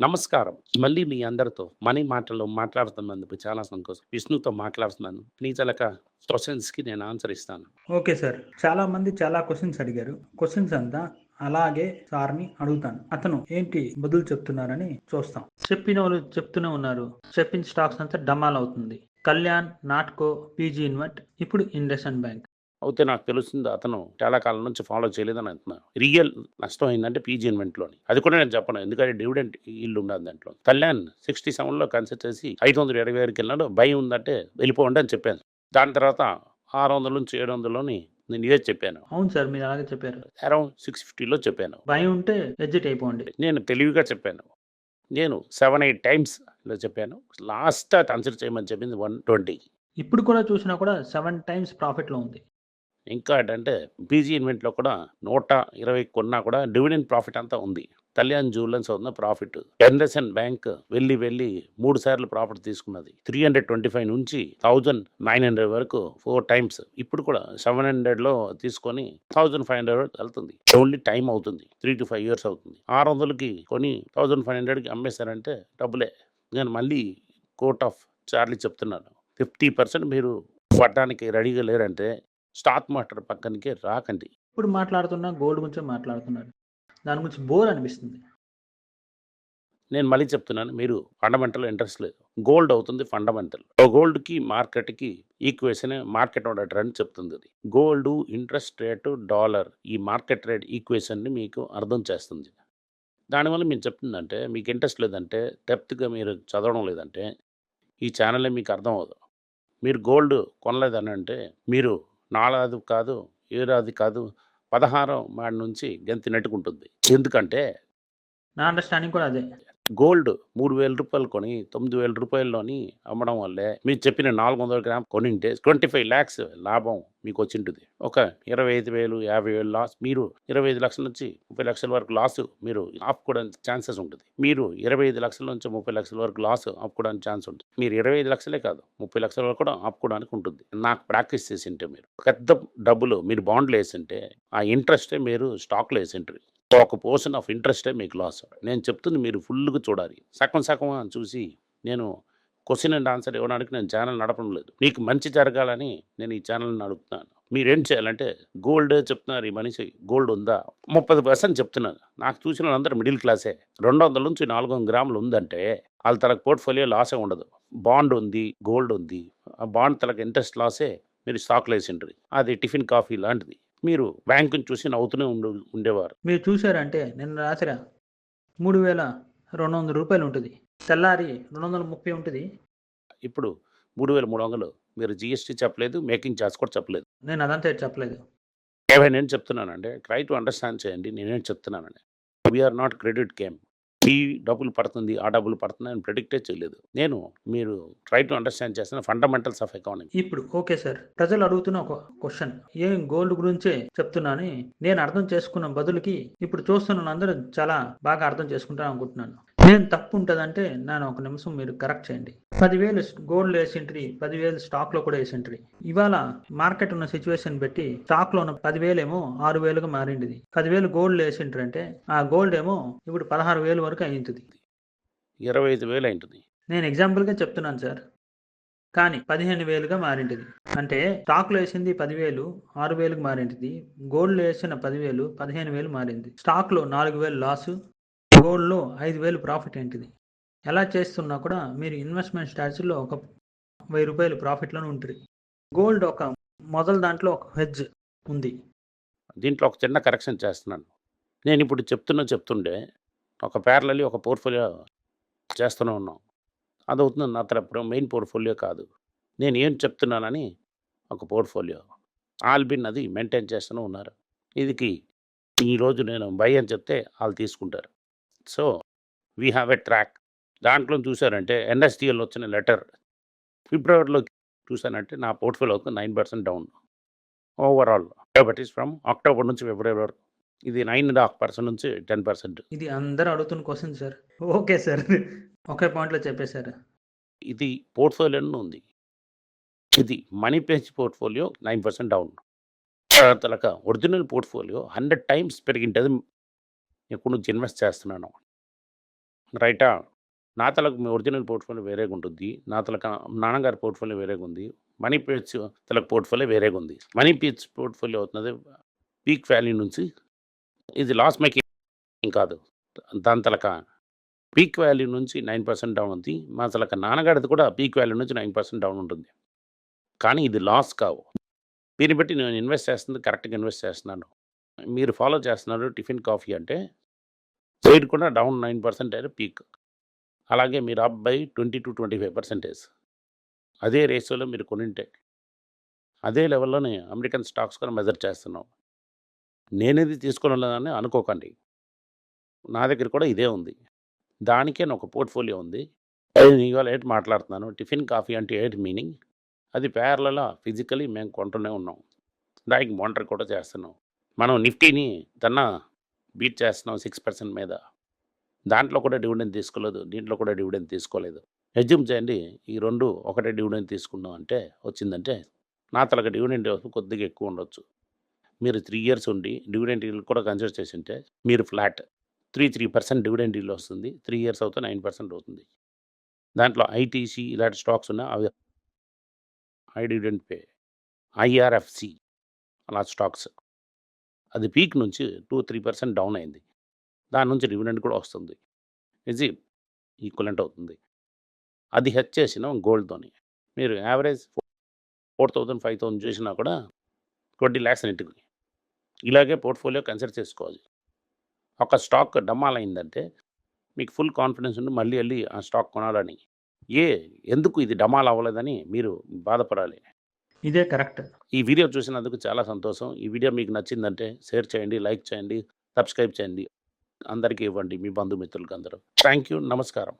నమస్కారం. మళ్ళీ మీ అందరితో మనీ మాటల్లో మాట్లాడుతున్నందుకు చాలా సంతోషం. విష్ణుతో మాట్లాడుతున్నాను. నిజలక క్వశ్చన్స్కి నేను ఆన్సర్ ఇస్తాను. Okay sir. చాలా మంది చాలా క్వశ్చన్స్ అడిగారు. క్వశ్చన్స్ అంతా అలాగే సార్‌ని అడుగుతాను. అతను ఏంటి బదులు చెప్తున్నారని చూస్తాం. చెప్పిన వాళ్ళు చెప్తూనే ఉన్నారు. చెప్పిన స్టాక్స్ అంతా డమాల్ అవుతుంది. కళ్యాణ్, నాట్కో, పీజీ ఇన్వెట్, ఇప్పుడు ఇండస్ఇండ్ బ్యాంక్. అయితే నాకు తెలుస్తుంది అతను చాలా కాలం నుంచి ఫాలో చేయలేదని అంటున్నాను. రియల్ నష్టం అయిందంటే పీజీ ఇన్వెంట్‌లోని. అది కూడా నేను చెప్పను. ఎందుకంటే డివిడెండ్ ఈల్డ్ ఉండదు దాంట్లో. కళ్యాణ్ 67లో కన్సిడర్ చేసి 525కి వెళ్ళాడు. భయం ఉందంటే వెళ్ళిపోండి అని చెప్పాను. దాని తర్వాత 600 నుంచి 700లోని నేను ఇదే చెప్పాను. అవును సార్. మీరు అలాగే చెప్పారు. అరౌండ్ 650లో చెప్పాను. భయం ఉంటే ఎగ్జిట్ అయిపోండి. నేను తెలివిగా చెప్పాను. నేను 7, 8 టైమ్స్ ఇలా చెప్పాను. లాస్ట్ కన్సిడర్ చేయమని చెప్పింది 120. ఇప్పుడు కూడా చూసినా కూడా 7 టైమ్స్ ప్రాఫిట్‌లో ఉంది. ఇంకా ఏంటంటే పీజీ ఇన్వెంట్‌లో కూడా 120 కొన్నా కూడా డివిడెండ్ ప్రాఫిట్ అంతా ఉంది. కళ్యాణ్ జ్యువెలర్స్ ఉన్న ప్రాఫిట్. ఇండస్ఇండ్ బ్యాంక్ వెళ్ళి వెళ్ళి మూడు సార్లు ప్రాఫిట్ తీసుకున్నది. 325 నుంచి 1900 వరకు ఫోర్ టైమ్స్. ఇప్పుడు కూడా 700లో తీసుకొని 1500 వరకు వెళ్తుంది. ఓన్లీ టైం అవుతుంది. 3-5 ఇయర్స్ అవుతుంది. 600కి కొని 1500కి అమ్మేశారంటే డబ్బులే. నేను మళ్ళీ కోర్ట్ ఆఫ్ చార్లీ చెప్తున్నాను. 50% మీరు పడడానికి రెడీగా లేరంటే స్టాక్ మార్కెట్ పక్కనికి రాకండి. ఇప్పుడు మాట్లాడుతున్న గోల్డ్ గురించే మాట్లాడుతున్నారు. దాని గురించి బోర్ అనిపిస్తుంది. నేను మళ్ళీ చెప్తున్నాను. మీరు ఫండమెంటల్ ఇంట్రెస్ట్ లేదు. గోల్డ్ అవుతుంది ఫండమెంటల్. గోల్డ్‌కి, మార్కెట్‌కి ఈక్వేషన్ మార్కెట్ ట్రెండ్ చెప్తుంది అది. గోల్డ్, ఇంట్రెస్ట్ రేటు, డాలర్ ఈ మార్కెట్ రేట్ ఈక్వేషన్‌ని మీకు అర్థం చేస్తుంది. దానివల్ల మేము చెప్తుందంటే మీకు ఇంట్రెస్ట్ లేదంటే డెప్త్‌గా మీరు చదవడం లేదంటే ఈ ఛానలే మీకు అర్థం అవ్వదు. మీరు గోల్డ్ కొనలేదని అంటే మీరు నాలాది కాదు, ఏడాది కాదు 16 మాడి నుంచి గెంతి నెట్టుకుంటుంది. ఎందుకంటే నా అండర్‌స్టాండింగ్ కూడా అదే. గోల్డ్ మూడు వేల రూపాయలు కొని తొమ్మిది వేల 9000లోని అమ్మడం వల్లే మీరు చెప్పిన 400 గ్రామ్ కొనింటే 25 లాక్స్ లాభం మీకు వచ్చింటుంది ఒక ఇరవై ఐదు వేలు యాభై వేలు లాస్ మీరు 25 లక్షల నుంచి 30 లక్షల వరకు లాస్ మీరు ఆపుకోవడానికి ఛాన్సెస్ ఉంటుంది మీరు 25 లక్షల నుంచి 30 లక్షల వరకు లాస్ ఆపుకోవడానికి ఛాన్స్ ఉంటుంది. మీరు 25 లక్షలే కాదు 30 లక్షల వరకు కూడా ఆపుకోవడానికి ఉంటుంది. నాకు ప్రాక్టీస్ చేసింటే మీరు పెద్ద డబ్బులు మీరు బాండ్లు వేసింటే ఆ ఇంట్రెస్టే మీరు స్టాక్‌లో వేసింటారు ఒక పోర్షన్ ఆఫ్ ఇంట్రెస్టే మీకు లాస్. నేను చెప్తుంది మీరు ఫుల్‌గా చూడాలి. సగం సగం అని చూసి నేను క్వశ్చన్ అండ్ ఆన్సర్ ఇవ్వడానికి నేను ఛానల్ నడపడం లేదు. మీకు మంచి జరగాలని నేను ఈ ఛానల్ని నడుపుతున్నాను. మీరేం చేయాలంటే గోల్డ్ చెప్తున్నారు ఈ మనిషి గోల్డ్ ఉందా? 30% చెప్తున్నారు. నాకు చూసిన వాళ్ళందరూ మిడిల్ క్లాసే. 200 నుంచి 400 గ్రాములు ఉందంటే వాళ్ళ తలకు పోర్ట్‌ఫోలియో లాసే ఉండదు. బాండ్ ఉంది, గోల్డ్ ఉంది. ఆ బాండ్ తనకు ఇంట్రెస్ట్ లాసే మీరు స్టాక్‌లో వేసిండ్రి అది టిఫిన్ కాఫీ లాంటిది. మీరు బ్యాంకుని చూసి నవ్వుతూనే ఉండు ఉండేవారు. మీరు చూసారంటే నిన్న రాత్రి రూ. 3,200 ఉంటది. తెల్లారి 230 ఉంటది. ఇప్పుడు 3,300 మీరు జీఎస్టీ చెప్పలేదు. మేకింగ్ చార్జ్ కూడా చెప్పలేదు. నేను అదంతా చెప్పలేదు. ఏవై నేను చెప్తున్నానంటే ట్రై టు అండర్‌స్టాండ్ చేయండి. నేనేం చెప్తున్నానని. We are not credit game. ఈ డబ్బులు పడుతుంది, ఆ డబ్బులు పడుతుంది అని ప్రిడిక్టే చేయలేదు. నేను మీరు ట్రై టు అండర్‌స్టాండ్ చేస్తున్న ఫండమెంటల్స్ ఆఫ్ ఎకానమీ. ఇప్పుడు ఓకే సార్. ప్రజలు అడుగుతున్న ఒక క్వశ్చన్ ఏం గోల్డ్ గురించే చెప్తున్నానని నేను అర్థం చేసుకున్న బదులుకి ఇప్పుడు చూస్తున్నోళ్ళందరూ చాలా బాగా అర్థం చేసుకుంటాను అనుకుంటున్నాను. నేను తప్పు ఉంటదంటే నన్ను ఒక నిమిషం మీరు కరెక్ట్ చేయండి. 10,000 గోల్డ్‌లో ఏసింట్రి. 10,000 స్టాక్‌లో కూడా ఏసింట్రి. ఇవాళ మార్కెట్ ఉన్న సిట్యుయేషన్ బట్టి స్టాక్‌లో ఉన్న 10,000 ఏమో 6,000గా మారిండిది. 10,000 గోల్డ్‌లో ఏసింట్రంటే ఆ గోల్డ్ ఏమో ఇప్పుడు 16,000 వరకు అయింటది. 25,000 అయింటది. నేను ఎగ్జాంపుల్‌గా చెప్తున్నాను సార్. కానీ 15,000గా మారింటది. అంటే స్టాక్‌లో ఏసింది 10,000 6,000కి మారింటది. గోల్డ్‌లో ఏసిన 10,000 15,000 మారింది. స్టాక్‌లో 4,000 లాసు. గోల్డ్‌లో ఐదు వేలు ప్రాఫిట్ ఏంటిది. ఎలా చేస్తున్నా కూడా మీరు ఇన్వెస్ట్‌మెంట్ స్ట్రాటజీలో ఒక వెయ్యి రూపాయలు ప్రాఫిట్‌లోనే ఉంటుంది గోల్డ్ ఒక మొదల దాంట్లో ఒక హెడ్జ్ ఉంది. దీంట్లో ఒక చిన్న కరెక్షన్ చేస్తున్నాను. నేను ఇప్పుడు చెప్తున్నా చెప్తుండే ఒక ప్యారలల్లీ ఒక పోర్ట్‌ఫోలియో చేస్తూనే ఉన్నాం. అదవుతుంది నా తరపున మెయిన్ పోర్ట్‌ఫోలియో కాదు. నేను ఏం చెప్తున్నానని ఒక పోర్ట్‌ఫోలియో. ఆల్‌బిన్ అది మెయింటైన్ చేస్తూనే ఉన్నారు. ఇదికి ఈరోజు నేను బై అని చెప్తే వాళ్ళు తీసుకుంటారు. So we have a track. దాంట్లో చూసారంటే ఎన్ఎస్‌డిఎల్ వచ్చిన లెటర్ ఫిబ్రవరిలో చూసానంటే నా పోర్ట్‌ఫోలియోకి 9% down. Overall but is from October నుంచి ఫిబ్రవరి వరకు. ఇది 9.5% నుంచి 10%. ఇది అందరూ అడుగుతున్న క్వెషన్ సార్. Okay sir. ఒకే పాయింట్‌లో చెప్పేశారు. ఇది పోర్ట్‌ఫోలియోలో ఉంది. ఇది మనీ పేజ్ పోర్ట్‌ఫోలియో 9% డౌన్. తలక ఒరిజినల్ పోర్ట్‌ఫోలియో 100 టైమ్స్ పెరిగింటది. నేను నుంచి ఇన్వెస్ట్ చేస్తున్నాను. రైటా? నాతలకు మీ ఒరిజినల్ పోర్ట్ఫోలియో వేరేగా ఉంటుంది నా తలక నాన్నగారి పోర్ట్ఫోలియో వేరేగా ఉంది మనీ పీచ్ తలకు పోర్ట్ఫోలియో వేరేగా ఉంది మనీ పీచ్ పోర్ట్ఫోలియో అవుతున్నది పీక్ వాల్యూ నుంచి ఇది లాస్ మేకింగ్ కాదు. దాని తలక పీక్ వాల్యూ నుంచి నైన్ పర్సెంట్ డౌన్ ఉంది. మా తలక నాన్నగారిది కూడా పీక్ వాల్యూ నుంచి నైన్ పర్సెంట్ డౌన్ ఉంటుంది. కానీ ఇది లాస్ కావు. దీన్ని బట్టి నేను ఇన్వెస్ట్ చేస్తుంది కరెక్ట్గా ఇన్వెస్ట్ చేస్తున్నాను. మీరు ఫాలో చేస్తున్నారు టిఫిన్ కాఫీ అంటే ఎయిట్ కూడా డౌన్ నైన్ పర్సెంటేజ్ పీక్ అలాగే మీరు up by twenty to twenty five percentage అదే రేషియోలో మీరు కొనింటే అదే లెవెల్లోనే అమెరికన్ స్టాక్స్ కూడా మెజర్ చేస్తున్నాం నేనేది తీసుకోవాలని అనుకోకండి. నా దగ్గర కూడా ఇదే ఉంది. దానికే నాకు ఒక పోర్ట్ఫోలియో ఉంది. అది నేను ఇవాళ ఏంటి మాట్లాడుతున్నాను? టిఫిన్ కాఫీ అంటే ఏంటి మీనింగ్? అది పేర్లలో ఫిజికలీ మేము కొంటూనే ఉన్నాం. దానికి మానిటర్ కూడా చేస్తున్నాం. మనం నిఫ్టీని తన బీట్ చేస్తున్నాం సిక్స్ పర్సెంట్ మీద. దాంట్లో కూడా డివిడెండ్ తీసుకోలేదు. దీంట్లో కూడా డివిడెండ్ తీసుకోలేదు. ఎజ్యూమ్ చేయండి. ఈ రెండు ఒకటే డివిడెండ్ తీసుకున్నాం అంటే వచ్చిందంటే నా తలక డివిడెండ్ కొద్దిగా ఎక్కువ ఉండొచ్చు. మీరు త్రీ ఇయర్స్ ఉండి డివిడెండ్ ఇల్లు కూడా కన్సిడర్ చేసి ఉంటే మీరు flat three three percent dividend yield వస్తుంది. త్రీ ఇయర్స్ అవుతే నైన్ పర్సెంట్ అవుతుంది. దాంట్లో ఐటీసీ ఇలాంటి స్టాక్స్ ఉన్నా అవి హై డివిడెండ్ పే ఐఆర్ఎఫ్సి అలా స్టాక్స్. అది పీక్ నుంచి టూ త్రీ పర్సెంట్ డౌన్ అయింది. దాని నుంచి డివిడెండ్ కూడా వస్తుంది. ఇది ఈక్వలెంట్ అవుతుంది. అది హెచ్ చేసిన గోల్డ్తోని మీరు average four thousand five thousand చేసినా కూడా ట్వంటీ ల్యాక్స్ నెట్కి ఇలాగే పోర్ట్ఫోలియో కన్సిడర్ చేసుకోవాలి. ఒక స్టాక్ డమ్మాల్ అయిందంటే మీకు ఫుల్ కాన్ఫిడెన్స్ ఉండి మళ్ళీ వెళ్ళి ఆ స్టాక్ కొనాలని. ఏ ఎందుకు ఇది డమాల్ అవ్వలేదని మీరు బాధపడాలి. ఇదే కరెక్ట్. ఈ వీడియో చూసినందుకు చాలా సంతోషం. ఈ వీడియో మీకు నచ్చిందంటే షేర్ చేయండి లైక్ చేయండి సబ్స్క్రైబ్ చేయండి. అందరికీ ఇవ్వండి మీ బంధుమిత్రులకు అందరూ థ్యాంక్ యూ నమస్కారం.